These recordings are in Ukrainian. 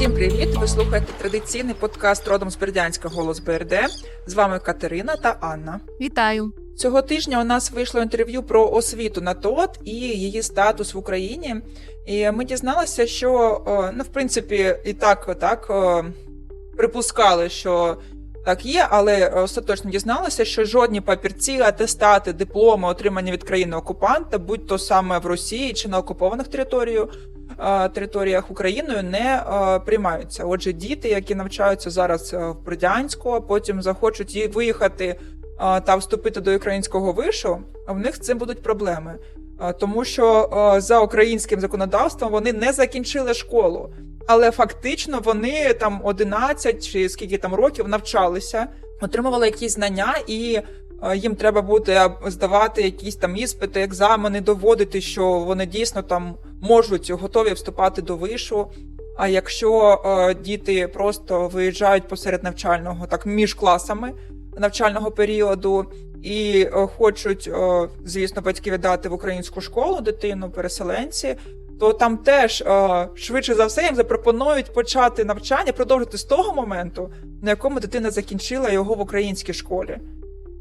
Всім привіт! Ви слухаєте традиційний подкаст родом з Бердянська Голос БРД. З вами Катерина та Анна. Вітаю. Цього тижня у нас вийшло інтерв'ю про освіту на ТОТ і її статус в Україні. І ми дізналися, що ну, в принципі, і так, так припускали, що так є, але остаточно дізналися, що жодні папірці, атестати, дипломи, отримані від країни окупанта, будь то саме в Росії чи на окупованих територіях, територіях Україною, не е, приймаються. Отже, діти, які навчаються зараз е, в Бердянську, а потім захочуть виїхати е, та вступити до українського вишу, в них з цим будуть проблеми. Е, Тому що е, за українським законодавством вони не закінчили школу, але фактично вони там 11 чи скільки там років навчалися, отримували якісь знання, і е, їм треба буде здавати якісь там іспити, екзамени, доводити, що вони дійсно там можуть готові вступати до вишу. А якщо е, діти просто виїжджають посеред навчального, так між класами навчального періоду, і е, хочуть, е, звісно, батьки віддати в українську школу дитину, переселенці, то там теж е, швидше за все їм запропонують почати навчання, продовжити з того моменту, на якому дитина закінчила його в українській школі.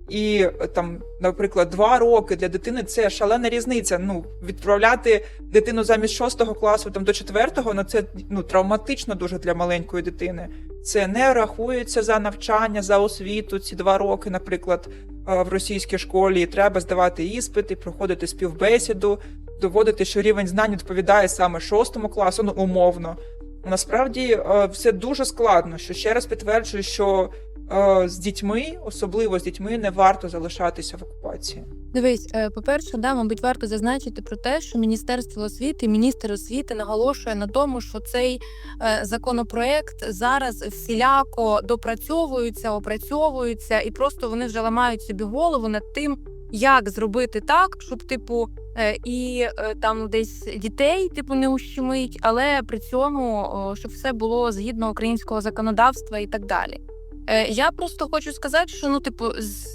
І там, наприклад, два роки для дитини це шалена різниця. Ну, відправляти дитину замість шостого класу там до четвертого, ну це ну травматично дуже для маленької дитини. Це не рахується за навчання, за освіту. Ці два роки, наприклад, в російській школі. Треба здавати іспити, проходити співбесіду, доводити, що рівень знань відповідає саме шостому класу, ну умовно. Насправді все дуже складно. Що ще раз підтверджую, що з дітьми, особливо з дітьми, не варто залишатися в окупації. Дивись, е, по-перше, да, мабуть, варто зазначити про те, що Міністерство освіти, міністр освіти наголошує на тому, що цей е, законопроект зараз всіляко допрацьовується, опрацьовується, і просто вони вже ламають собі голову над тим, як зробити так, щоб, типу, е, і е, там десь дітей типу не ущемить, але при цьому щоб все було згідно українського законодавства і так далі. Е, Я просто хочу сказати, що ну, типу, з,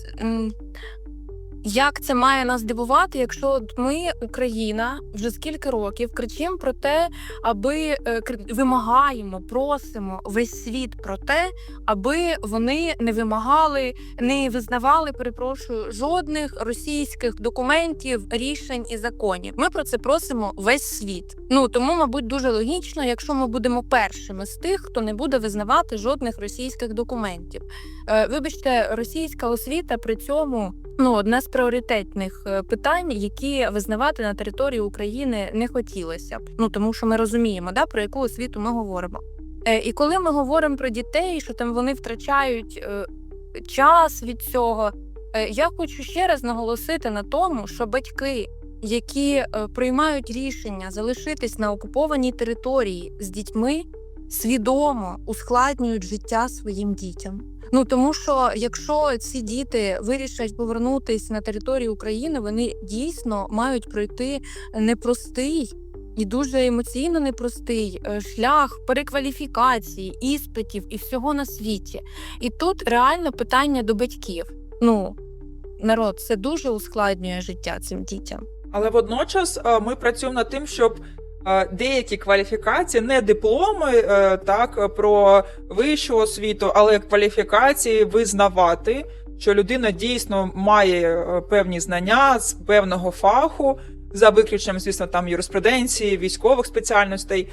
як це має нас дивувати, якщо ми, Україна, вже скільки років кричимо про те, аби е, вимагаємо, просимо весь світ про те, аби вони не вимагали, не визнавали, перепрошую, жодних російських документів, рішень і законів. Ми про це просимо весь світ. Ну тому, мабуть, дуже логічно, якщо ми будемо першими з тих, хто не буде визнавати жодних російських документів. Е, Вибачте, російська освіта при цьому ну одне з пріоритетних е, питань, які визнавати на території України не хотілося б. Ну тому що ми розуміємо, да про яку освіту ми говоримо. Е, І коли ми говоримо про дітей, що там вони втрачають е, час від цього, я хочу ще раз наголосити на тому, що батьки, які приймають рішення залишитись на окупованій території з дітьми, свідомо ускладнюють життя своїм дітям. Ну тому що якщо ці діти вирішать повернутися на територію України, вони дійсно мають пройти непростий і дуже емоційно непростий е, шлях перекваліфікації, іспитів і всього на світі. І тут реально питання до батьків. Ну народ, це дуже ускладнює життя цим дітям. Але водночас е, ми працюємо над тим, щоб деякі кваліфікації, не дипломи е, так про вищу освіту, але кваліфікації визнавати, що людина дійсно має е, певні знання з певного фаху, за виключенням, звісно, там юриспруденції, військових спеціальностей.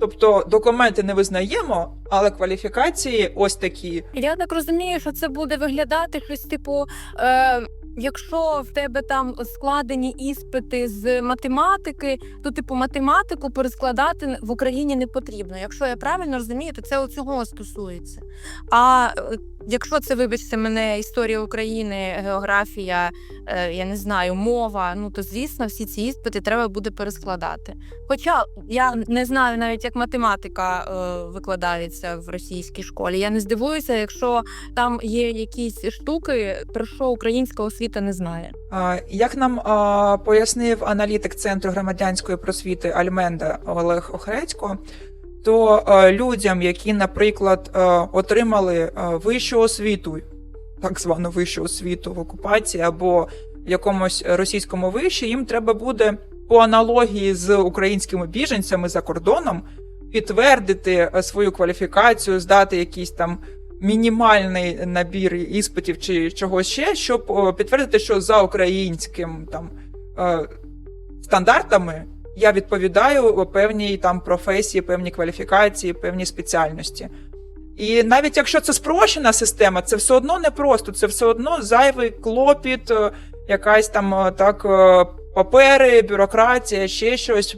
Тобто документи не визнаємо, але кваліфікації ось такі. Я так розумію, що це буде виглядати щось типу. Е... Якщо в тебе там складені іспити з математики, то типу математику перескладати в Україні не потрібно. Якщо я правильно розумію, то це цього стосується. А е, якщо це, вибачте, мене історія України, географія, е, я не знаю, мова, ну то звісно, всі ці іспити треба буде перескладати. Хоча я не знаю навіть, як математика е, викладається в російській школі. Я не здивуюся, якщо там є якісь штуки, про що українська освіта не знає. Як нам пояснив аналітик Центру громадянської просвіти Альменда Олег Охрецько, то а, людям, які, наприклад, а, отримали а, вищу освіту, так звану вищу освіту в окупації або в якомусь російському виші, їм треба буде по аналогії з українськими біженцями за кордоном підтвердити е, свою кваліфікацію, здати якийсь там мінімальний набір іспитів чи чогось ще, щоб підтвердити, що за українським там е, стандартами я відповідаю певній там професії, певній кваліфікації, певній спеціальності. І навіть якщо це спрощена система, це все одно не просто, це все одно зайвий клопіт, е, якась там е, так е, папери, бюрократія, ще щось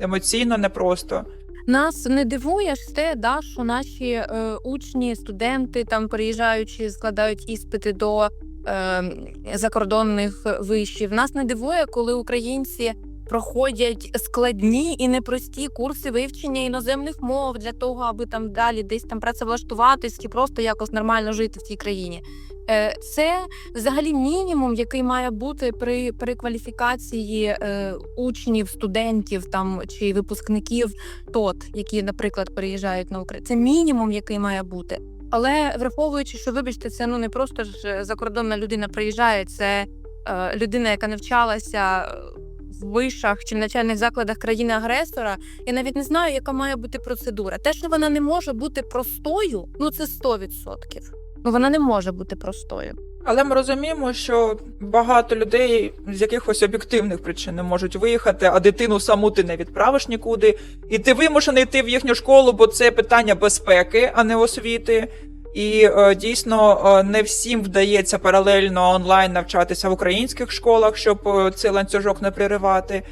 емоційно непросто. Нас не дивує ж те, да, що наші е, учні, студенти там приїжджаючи, складають іспити до е, закордонних вишів. Нас не дивує, коли українці проходять складні і непрості курси вивчення іноземних мов для того, аби там далі десь там працевлаштуватись чи просто якось нормально жити в цій країні. Е, Це взагалі мінімум, який має бути при перекваліфікації е, учнів, студентів там чи випускників ТОТ, які, наприклад, переїжджають на Україну. Це мінімум, який має бути. Але враховуючи, що вибачте, це ну не просто ж е, закордонна людина приїжджає, це е, людина, яка навчалася вишах чи навчальних закладах країни-агресора. Я навіть не знаю, яка має бути процедура. Те, що вона не може бути простою, ну це 100%. Ну вона не може бути простою. Але ми розуміємо, що багато людей з якихось об'єктивних причин не можуть виїхати, а дитину саму ти не відправиш нікуди. І ти вимушений йти в їхню школу, бо це питання безпеки, а не освіти. І е, дійсно е, не всім вдається паралельно онлайн навчатися в українських школах, щоб е, цей ланцюжок не приривати.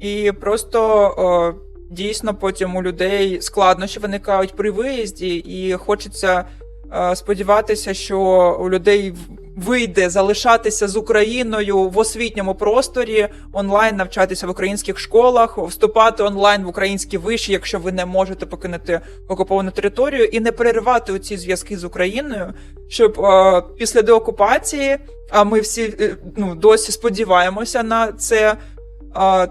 І просто дійсно потім у людей складнощі виникають при виїзді, і хочеться сподіватися, що у людей вийде залишатися з Україною в освітньому просторі, онлайн навчатися в українських школах, вступати онлайн в українські виші, якщо ви не можете покинути окуповану територію, і не переривати оці зв'язки з Україною, щоб е, після деокупації, а ми всі е, ну, досі сподіваємося на це.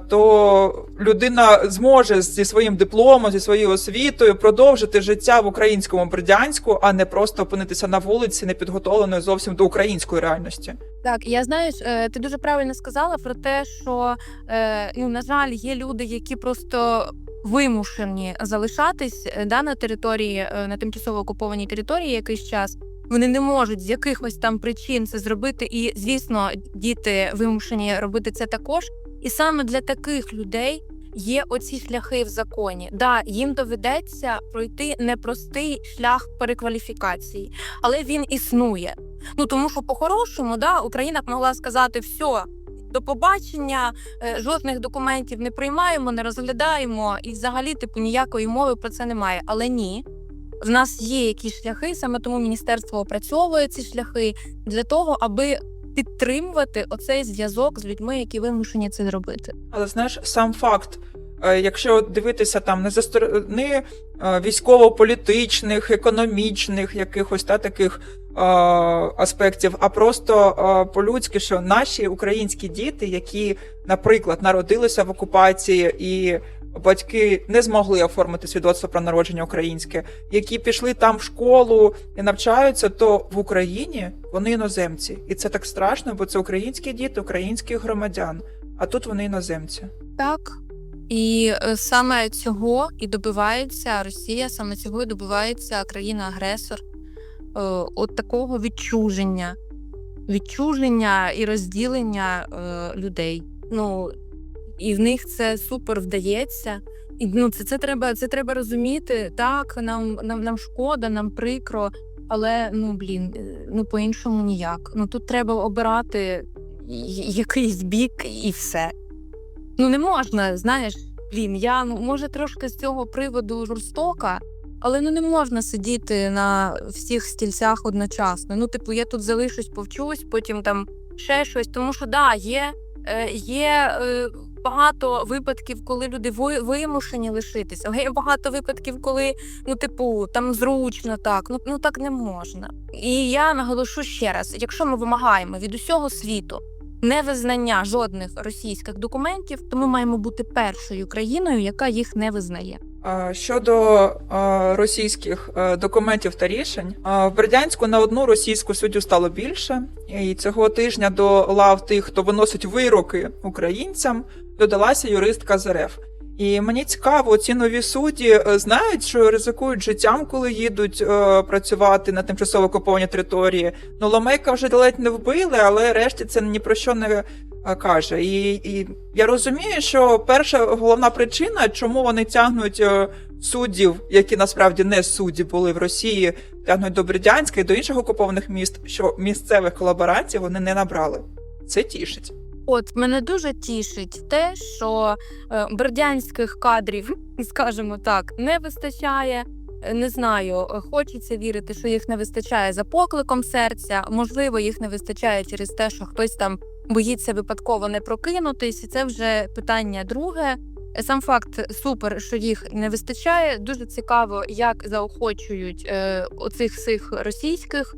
То людина зможе зі своїм дипломом, зі своєю освітою продовжити життя в українському Бердянську, а не просто опинитися на вулиці, непідготовленою зовсім до української реальності. Так, я знаєш, е, ти дуже правильно сказала про те, що е, на жаль, є люди, які просто вимушені залишатись е, да, на території, на тимчасово окупованій території якийсь час. Вони не можуть з якихось там причин це зробити, і звісно, діти вимушені робити це також. І саме для таких людей є оці шляхи в законі. Да, їм доведеться пройти непростий шлях перекваліфікації, але він існує. Ну тому що по-хорошому, да, Україна б могла сказати все. До побачення, е, жодних документів не приймаємо, не розглядаємо, і взагалі, типу, ніякої мови про це немає. Але ні, в нас є якісь шляхи, саме тому міністерство опрацьовує ці шляхи для того, аби підтримувати оцей зв'язок з людьми, які вимушені це зробити. Але знаєш, сам факт, е, якщо дивитися там не за сторони е, військово-політичних, економічних якихось та таких е, аспектів, а просто по-людськи, що наші українські діти, які, наприклад, народилися в окупації і батьки не змогли оформити свідоцтво про народження українське, які пішли там в школу і навчаються, то в Україні вони іноземці, і це так страшно, бо це українські діти, українських громадян. А тут вони іноземці. Так. І е, саме цього і добивається Росія, саме цього і добивається країна-агресор, е, от такого відчуження, відчуження і розділення е, людей. Ну і в них це супер вдається. І ну, це, це треба це треба розуміти. Так, нам, нам, нам шкода, нам прикро, але ну блін, е, ну по-іншому ніяк. Ну тут треба обирати якийсь бік і все. Ну не можна, знаєш, блін, я ну може трошки з цього приводу жорстока, але ну не можна сидіти на всіх стільцях одночасно. Ну, типу, я тут залишусь, повчусь, потім там ще щось. Тому що да, є, е, є е, багато випадків, коли люди ви- вимушені лишитися, але є багато випадків, коли ну, типу, там зручно так. Ну, ну так не можна. І я наголошу ще раз: якщо ми вимагаємо від усього світу невизнання жодних російських документів, то ми маємо бути першою країною, яка їх не визнає. Щодо російських е, документів та рішень, в Бердянську на одну російську суддю стало більше, і цього тижня до лав тих, хто виносить вироки українцям, додалася юристка з РФ. І мені цікаво, ці нові судді е, знають, що ризикують життям, коли їдуть е, працювати на тимчасово окупованій території. Ну, Ломейка вже ледь не вбили, але решті це ні про що не е, каже. І, і я розумію, що перша головна причина, чому вони тягнуть е, суддів, які насправді не судді були в Росії, тягнуть до Бердянська і до інших окупованих міст, що місцевих колаборантів вони не набрали. Це тішить. От мене дуже тішить те, що е, бердянських кадрів, скажімо так, не вистачає. Е, Не знаю, е, хочеться вірити, що їх не вистачає за покликом серця. Можливо, їх не вистачає через те, що хтось там боїться випадково не прокинутись. І це вже питання друге. Сам факт супер, що їх не вистачає. Дуже цікаво, як заохочують е, оцих всіх російських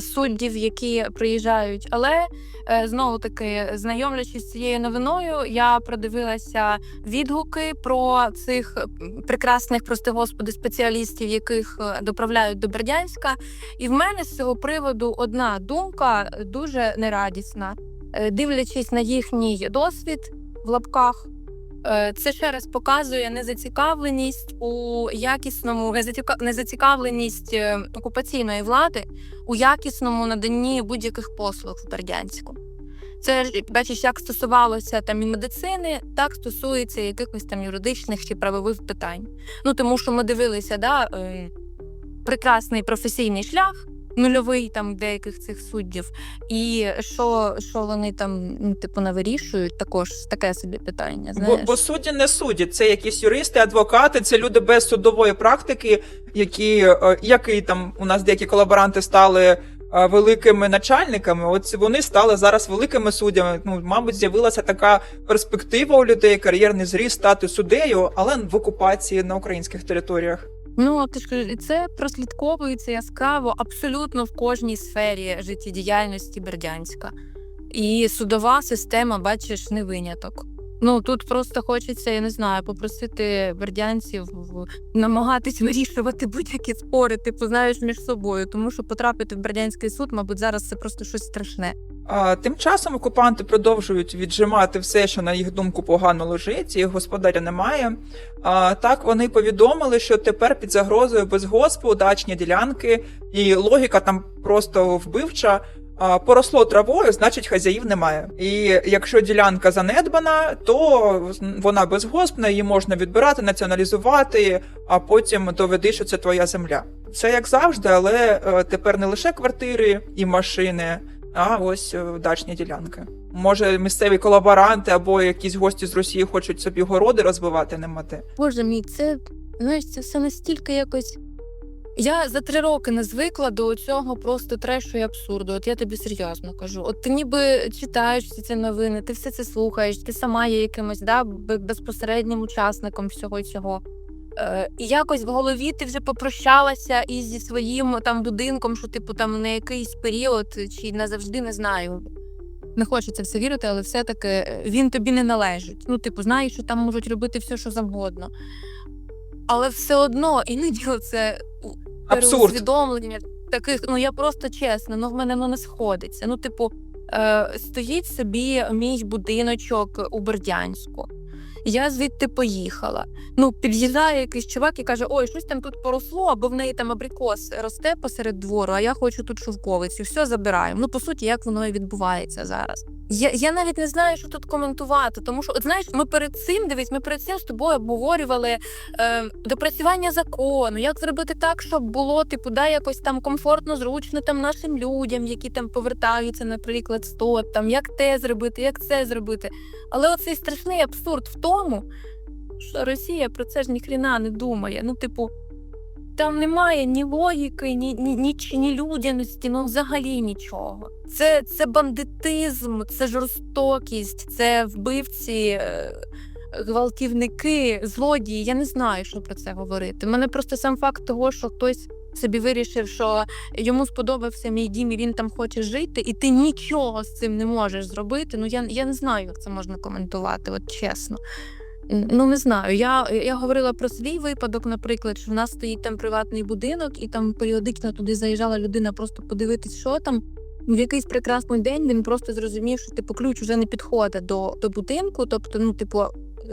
суддів, які приїжджають. Але е, знову таки, знайомлячись з цією новиною, я продивилася відгуки про цих прекрасних, прости господи, спеціалістів, яких е, доправляють до Бердянська. І в мене з цього приводу одна думка е, дуже нерадісна. Е, Дивлячись на їхній досвід в лапках. Е, Це ще раз показує незацікавленість у якісному незаціка- незацікавленість е, окупаційної влади у якісному наданні будь-яких послуг в Бердянську. Це бачиш, як стосувалося там і медицини, так стосується якихось там юридичних чи правових питань. Ну тому що ми дивилися, да, е, прекрасний професійний шлях, нульовий там деяких цих суддів, і що, що вони там ну, типу навирішують, також таке собі питання. Бо, Знаєш? бо судді не судді, це якісь юристи, адвокати, це люди без судової практики, які, е, які там у нас деякі колаборанти стали е, великими начальниками. От вони стали зараз великими суддями. Ну, мабуть, з'явилася така перспектива у людей, кар'єрний зріст стати суддею, але в окупації на українських територіях. Ну, ти ж кажеш, і це прослідковується яскраво абсолютно в кожній сфері життєдіяльності Бердянська. І судова система, бачиш, не виняток. Ну тут просто хочеться, я не знаю, попросити бердянців намагатись вирішувати будь-які спори, типу, знаєш, між собою, тому що потрапити в бердянський суд, мабуть, зараз це просто щось страшне. Тим часом окупанти продовжують віджимати все, що на їх думку погано лежить, їх господаря немає. Так вони повідомили, що тепер під загрозою безгоспу дачні ділянки, і логіка там просто вбивча. Поросло травою, значить хазяїв немає. І якщо ділянка занедбана, то вона безгоспна, її можна відбирати, націоналізувати, а потім доведи, що це твоя земля. Це як завжди, але е, тепер не лише квартири і машини, а ось е, дачні ділянки. Може, місцеві колаборанти або якісь гості з Росії хочуть собі городи розвивати, не мати. Боже мій, це знаєш, це все настільки якось. Я за три роки не звикла до цього просто трешу і абсурду. От я тобі серйозно кажу. От ти ніби читаєш всі ці новини, ти все це слухаєш, ти сама є якимось да, бе- безпосереднім учасником всього цього. Е, і якось в голові ти вже попрощалася із зі своїм там будинком, що типу там на якийсь період чи назавжди не знаю. Не хочеться все вірити, але все-таки е, він тобі не належить. Ну, типу, знаєш, що там можуть робити все, що завгодно. Але все одно іноді це усвідомлення таких, ну я просто чесно, ну в мене воно не сходиться. Ну, типу, е, стоїть собі мій будиночок у Бердянську. Я звідти поїхала. Ну, під'їжджає якийсь чувак і каже: Ой, щось там тут поросло, або в неї там абрикос росте посеред двору, а я хочу тут шовковицю. Все забираємо. Ну, по суті, як воно і відбувається зараз. Я, я навіть не знаю, що тут коментувати, тому що, от знаєш, ми перед цим дивись, ми перед цим з тобою обговорювали е, допрацювання закону, як зробити так, щоб було типу, да, якось там комфортно, зручно там нашим людям, які там повертаються, наприклад, з ТОТ, там як те зробити, як це зробити. Але оцей страшний абсурд в тому, що Росія про це ж ніхрена не думає. Ну, типу, там немає ні логіки, ні, ні, ні, ні людяності, ну взагалі нічого. Це, це бандитизм, це жорстокість, це вбивці, е, гвалтівники, злодії. Я не знаю, що про це говорити. У мене просто сам факт того, що хтось собі вирішив, що йому сподобався мій дім, і він там хоче жити, і ти нічого з цим не можеш зробити. Ну я, я не знаю, як це можна коментувати, от чесно. Ну, не знаю. Я, я говорила про свій випадок, наприклад, що в нас стоїть там приватний будинок, і там періодично туди заїжджала людина просто подивитись, що там. В якийсь прекрасний день він просто зрозумів, що типу ключ вже не підходить до, до будинку. Тобто, ну, типу,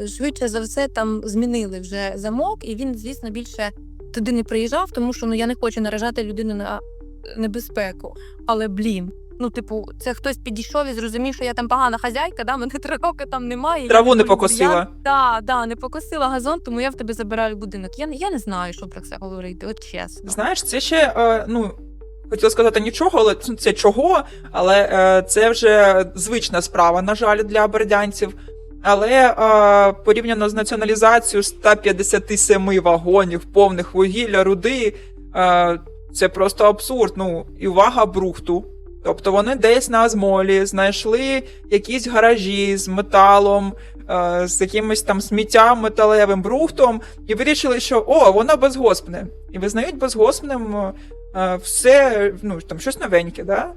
швидше за все там змінили вже замок, і він, звісно, більше туди не приїжджав, тому що ну я не хочу наражати людину на небезпеку. Але блін. Ну, типу, це хтось підійшов і зрозумів, що я там погана хазяйка, да, мене три роки там немає. я Траву не полюбляю. покосила. Да, да, не покосила газон, тому я в тебе забираю будинок. Я, не- я не знаю, що про це говорити, от чесно. Знаєш, це ще е, ну. Хотіла сказати нічого, але це- це чого, але е, це вже звична справа, на жаль, для бердянців. Але е, порівняно з націоналізацією 157 вагонів повних вугілля, руди, е, це просто абсурд. Ну, і увага брухту. Тобто вони десь на Азмолі знайшли якісь гаражі з металом, е, з якимось там сміттям металевим брухтом, і вирішили, що о, воно безгоспне. І визнають безгоспним е, все, ну там щось новеньке, да?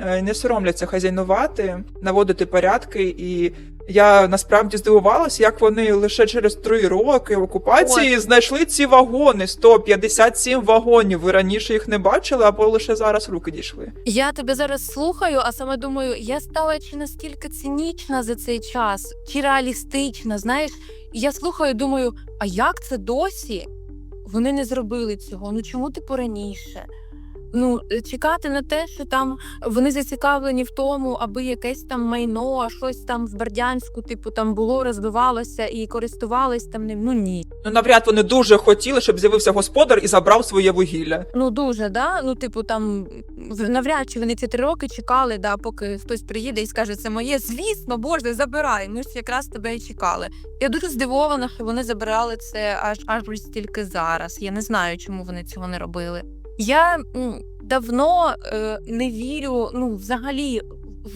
Е, Не соромляться хазяйнувати, наводити порядки. І я насправді здивувалася, як вони лише через три роки окупації знайшли ці вагони 157 вагонів. Ви раніше їх не бачили, або лише зараз руки дійшли. Я тебе зараз слухаю, а саме думаю, я стала чи настільки цинічна за цей час, чи реалістична. Знаєш, я слухаю, думаю, а як це досі? Вони не зробили цього. Ну чому типу раніше? Ну, е, чекати на те, що там вони зацікавлені в тому, аби якесь там майно, щось там в Бердянську, типу, там було, розвивалося і користувались там ним. Ну ні. Ну навряд вони дуже хотіли, щоб з'явився господар і забрав своє вугілля. Ну дуже, да. Ну, типу, там навряд чи вони ці три роки чекали, да, поки хтось приїде і скаже, це моє. Звісно, Боже, забирай. Ми ж якраз тебе і чекали. Я дуже здивована, що вони забирали це аж аж ось тільки зараз. Я не знаю, чому вони цього не робили. Я давно е, не вірю, ну, взагалі.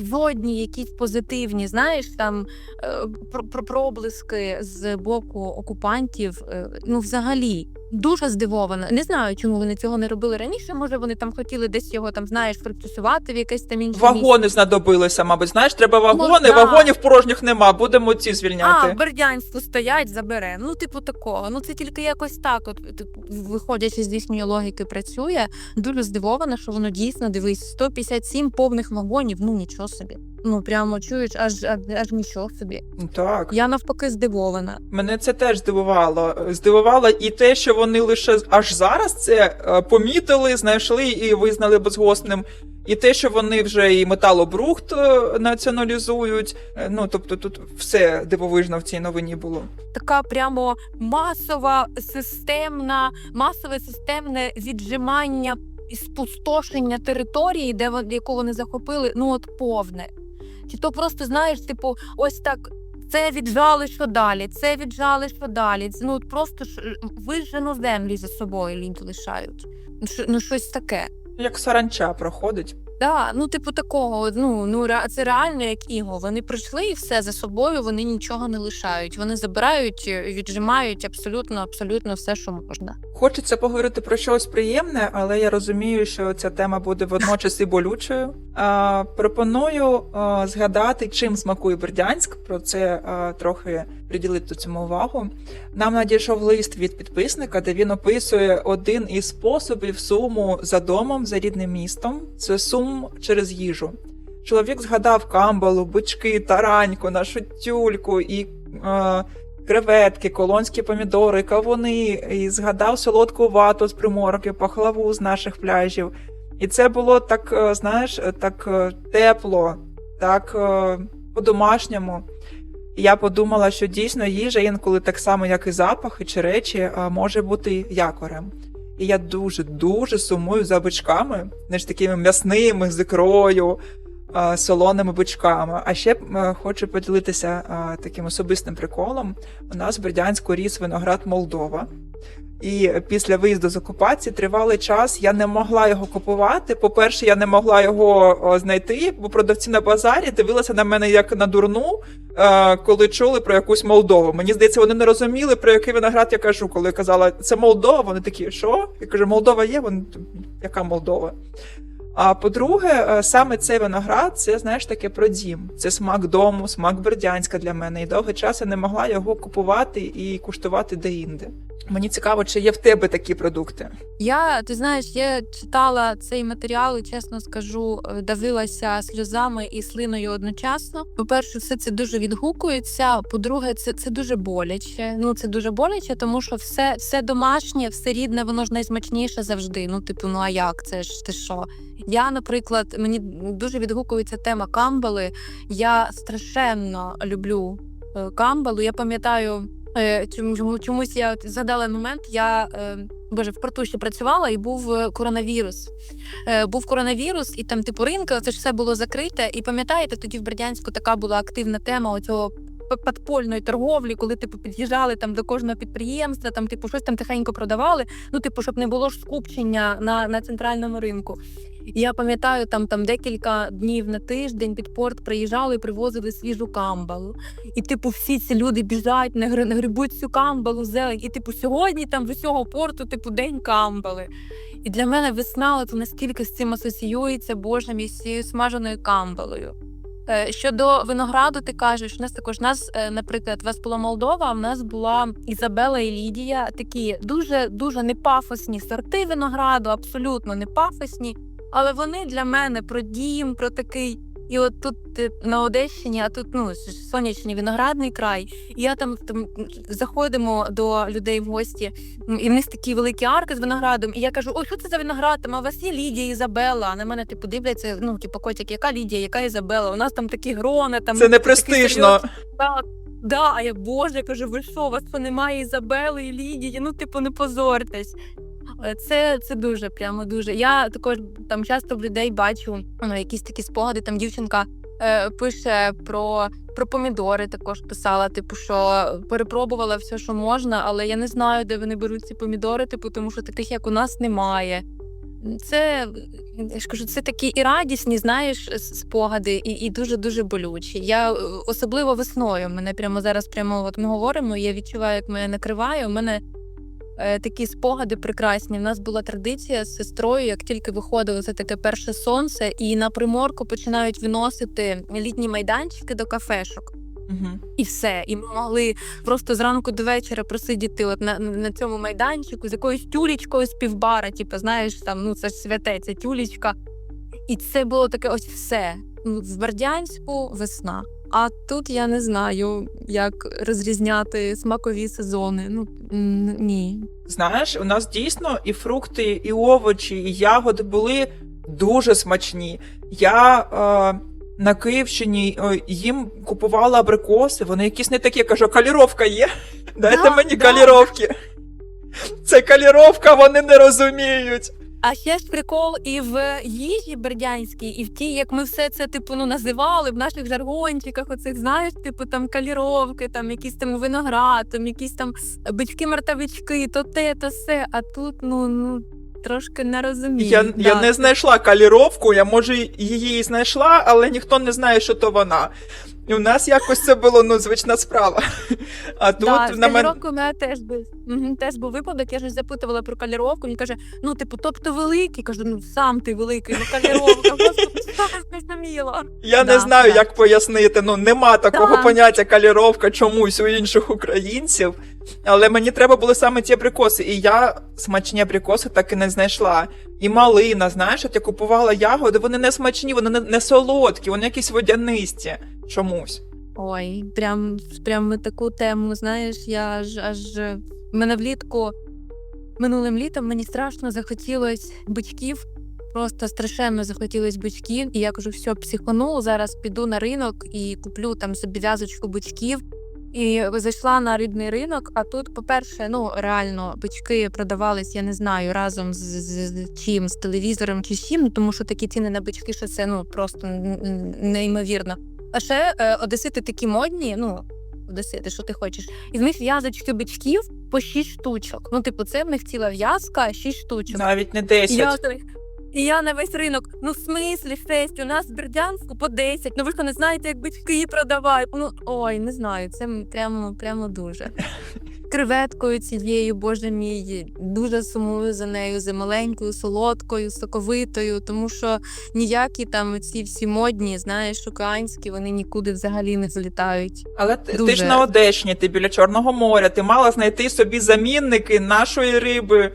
В жодні якісь позитивні, знаєш, там е, про, про проблиски з боку окупантів. е, Ну, взагалі, дуже здивована. Не знаю, чому вони цього не робили раніше. Може, вони там хотіли десь його там, знаєш, прицесувати в якесь там інше місце. Знадобилися, мабуть. Знаєш, треба вагони, Ну, да. вагонів порожніх нема. Будемо ці звільняти. в Бердянську стоять, забере. Ну, типу, такого. Ну, це тільки якось так, от типу, виходячи з їхньої логіки, працює. Дуже здивована, що воно дійсно дивись, 157 повних вагонів. Ну нічого собі. Ну прямо чуєш, аж аж, аж нічого собі. Так. Я навпаки здивована. Мене це теж здивувало. Здивувало і те, що вони лише аж зараз це е, помітили, знайшли і визнали безгосним. І те, що вони вже і металобрухт е, націоналізують. Е, Ну тобто тут все дивовижно в цій новині було. така прямо масова системна, масове системне віджимання і спустошення території, де яку вони захопили, ну от повне. Чи то просто знаєш, типу, ось так. Це віджали, що далі, це віджали, що далі. Ну просто ж вижжену землі за собою лінь- лишають. Ну щось таке. Як саранча проходить. Да, ну типу такого, ну, ну це реально як іго. Вони прийшли і все за собою, вони нічого не лишають. Вони забирають, е, віджимають абсолютно, абсолютно все, що можна. Хочеться поговорити про щось приємне, але я розумію, що ця тема буде водночас і болючою. А, пропоную а, згадати, чим смакує Бердянськ. Про це а, трохи приділити цьому увагу. Нам надійшов лист від підписника, де він описує один із способів суму за домом, за рідним містом. Це сум через їжу. Чоловік згадав камбалу, бички, тараньку, нашу тюльку і. А, креветки, колонські помідори, кавуни, і згадав солодку вату з приморки, пахлаву з наших пляжів. І це було так, е, знаєш, е, так е, тепло, так е, по-домашньому. Я подумала, що дійсно їжа інколи так само, як і запахи чи речі, е, може бути якорем. І я дуже дуже сумую за бичками, не ж такими м'ясними, з ікрою, е, солоними бичками. А ще е, хочу поділитися таким особистим приколом. У нас в Бердянську ріс виноград Молдова. І після виїзду з окупації тривалий час я не могла його купувати. По-перше, я не могла його знайти, бо продавці на базарі дивилися на мене як на дурну, е, коли чули про якусь Молдову. Мені здається, вони не розуміли, про який виноград я кажу, коли я казала, це Молдова. Вони такі, що? Я кажу, Молдова є? Вони яка Молдова? А по-друге, е, саме цей виноград це знаєш таке про дім. Це смак дому, смак Бердянська для мене. І довгий час я не могла його купувати і куштувати де-інде. Мені цікаво, чи є в тебе такі продукти. Я, ти знаєш, я читала цей матеріал і чесно скажу, давилася сльозами і слиною одночасно. По-перше, все це дуже відгукується. По-друге, це, це дуже боляче. Ну це дуже боляче, тому що все, все домашнє, все рідне, воно ж найсмачніше завжди. Ну, типу, ну а як? Це ж ти що? Я, наприклад, мені дуже відгукується тема камбали. Я страшенно люблю е, камбалу. Я пам'ятаю. Е, чому- чому- чомусь я от згадала момент. Я е, боже в порту ще працювала, і був е, коронавірус. Був коронавірус, і там, типу, ринка, це ж все було закрите. І пам'ятаєте, тоді в Бердянську така була активна тема оцього подпольної торговлі, коли типу під'їжджали там до кожного підприємства, там типу щось там тихенько продавали. Ну, типу, щоб не було ж скупчення на, на центральному ринку. Я пам'ятаю, там там декілька днів на тиждень під порт приїжджали і привозили свіжу камбалу. І, типу, всі ці люди біжать, гри- цю камбалу, зелень. І, типу, сьогодні там з усього порту, типу, день камбали. І для мене весна от наскільки з цим асоціюється, боже мій, з цією смаженою камбалою. Е, Щодо винограду, ти кажеш, у нас також нас, е, наприклад, у вас була Молдова, а в нас була Ізабела і Лідія, такі дуже дуже непафосні сорти винограду, абсолютно не пафосні. Але вони для мене про дім, про такий. І от тут ти на Одещині, а тут ну сонячний виноградний край. І я там, там заходимо до людей в гості, і в них такі великі арки з виноградом. І я кажу: ой, що це за виноград? Там а у вас є Лідія Ізабела. А на мене типу дивляться, ну типу котик, яка Лідія, яка Ізабела? У нас там такі грони, там Це не престижно. да, а я боже, я кажу, ви що, у вас немає Ізабели і Лідії? Ну, типу, не позортесь. Е, Це, це дуже, прямо дуже. Я також там часто в людей бачу ну, якісь такі спогади. Там дівчинка е, пише про, про помідори, також писала, типу, що перепробувала все, що можна, але я не знаю, де вони беруть ці помідори, типу, тому що таких, як у нас, немає. Це я ж кажу, це такі і радісні, знаєш, спогади, і, і дуже дуже болючі. Я е, особливо весною. Мене прямо зараз прямо от ми говоримо. Я відчуваю, як мене накриває. У мене такі спогади прекрасні. У нас була традиція з сестрою, як тільки виходило це таке перше сонце, і на приморку починають виносити літні майданчики до кафешок. Угу. І все. І ми могли просто зранку до вечора просидіти от на, на цьому майданчику з якоюсь тюлечкою з півбара, типу, знаєш, там ну це ж святе, це тюлечка. І це було таке ось все. Ну, В Бердянську весна. А тут я не знаю, як розрізняти смакові сезони. Ну ні. Знаєш, у нас дійсно і фрукти, і овочі, і ягоди були дуже смачні. Я е, на Київщині е, їм купувала абрикоси, вони якісь не такі. Кажу, каліровка є. Дайте Да, мені да. каліровки. Це каліровка, вони не розуміють. А ще ж прикол і в їжі бердянській, і в тій, як ми все це типу ну називали в наших жаргончиках. Оцих знаєш, типу там каліровки, там якісь там виноград, там якісь там бички, мартовички, то те, то все. А тут ну ну трошки не розумію. Я, Да. я не знайшла каліровку, я може її знайшла, але ніхто не знає, що то вона. І у нас якось це було ну, звична справа. А тут да, на мене. у мене теж був, угу, теж був випадок. Я ж запитувала про каліровку. Він каже: ну, типу, тобто великий. Кажу, ну сам ти великий, ну каліровка. Господи, що я не зрозуміла. Я Да, не знаю, да. як пояснити. Ну нема такого Да. поняття каліровка чомусь у інших українців. Але мені треба були саме ті абрикоси, і я смачні абрикоси так і не знайшла. І малина, знаєш, от я купувала ягоди, вони не смачні, вони не, не солодкі, вони якісь водянисті чомусь. Ой, прям, прям таку тему, знаєш, я аж аж мене влітку минулим літом мені страшно захотілось бичків. Просто страшенно захотілось бичків, і я кажу, все, психану, зараз піду на ринок і куплю там собі в'язочку бичків. І зайшла на рибний ринок. А тут, по-перше, ну реально бички продавались, я не знаю, разом з, з, з чим, з телевізором чи з чим, тому що такі ціни на бички, що це ну просто неймовірно. А ще е, одесити такі модні, ну, одесити, що ти хочеш. І з них в'язочки бичків по 6 штучок. Ну, типу, це в них ціла в'язка, 6 штучок. Навіть не десять. 10. я, от- і я на весь ринок, ну в смислі, шесть, у нас в Бердянську по 10. Ну ви що не знаєте, як бички продавають. Ну ой, не знаю, це м- прямо, прямо дуже. креветкою цією, боже мій, дуже сумую за нею, за маленькою, солодкою, соковитою, тому що ніякі там ці всі модні, знаєш, шуканські, вони нікуди взагалі не злітають. Але ти, ти ж на Одещині, ти біля Чорного моря, ти мала знайти собі замінники нашої риби.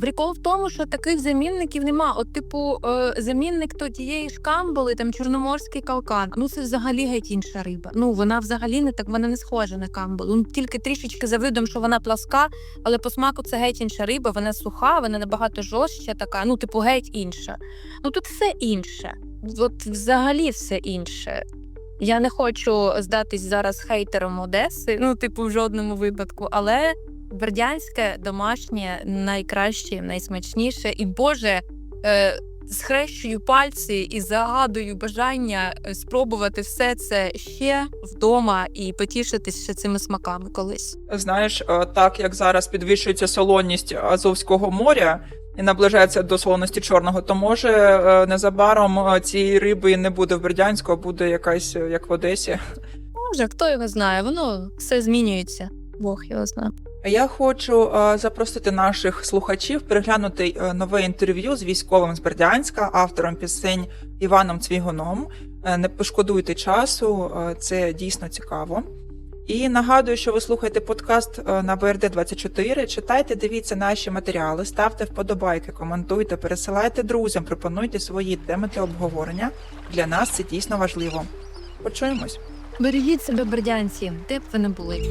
Прикол в тому, що таких замінників нема. От, типу, е, замінник то тієї ж камбали, там чорноморський калкан. Ну це взагалі геть інша риба. Ну вона взагалі не так, вона не схожа на камбалу. Ну тільки трішечки за видом, що вона пласка, але по смаку це геть інша риба. Вона суха, вона набагато жорстча така. Ну, типу, геть інша. Ну тут все інше. От взагалі все інше. Я не хочу здатись зараз хейтером Одеси, ну, типу, в жодному випадку, але Бердянське домашнє найкраще, найсмачніше. І Боже, е, схрещую пальці і загадую бажання е, спробувати все це ще вдома і потішитись ще цими смаками колись. Знаєш, е, так як зараз підвищується солоність Азовського моря і наближається до солоності чорного, то може е, незабаром цієї риби не буде в Бердянську, а буде якась як в Одесі. Може, хто його знає, воно все змінюється. Бог його знає. Я хочу е, запросити наших слухачів переглянути е, нове інтерв'ю з військовим з Бердянська, автором пісень Іваном Цвігуном. Е, Не пошкодуйте часу, це дійсно цікаво. І нагадую, що ви слухаєте подкаст на БРД 24 Читайте, дивіться наші матеріали, ставте вподобайки, коментуйте, пересилайте друзям, пропонуйте свої теми для обговорення. Для нас це дійсно важливо. Почуємось. Бережіть себе, бердянці, де б ви не були.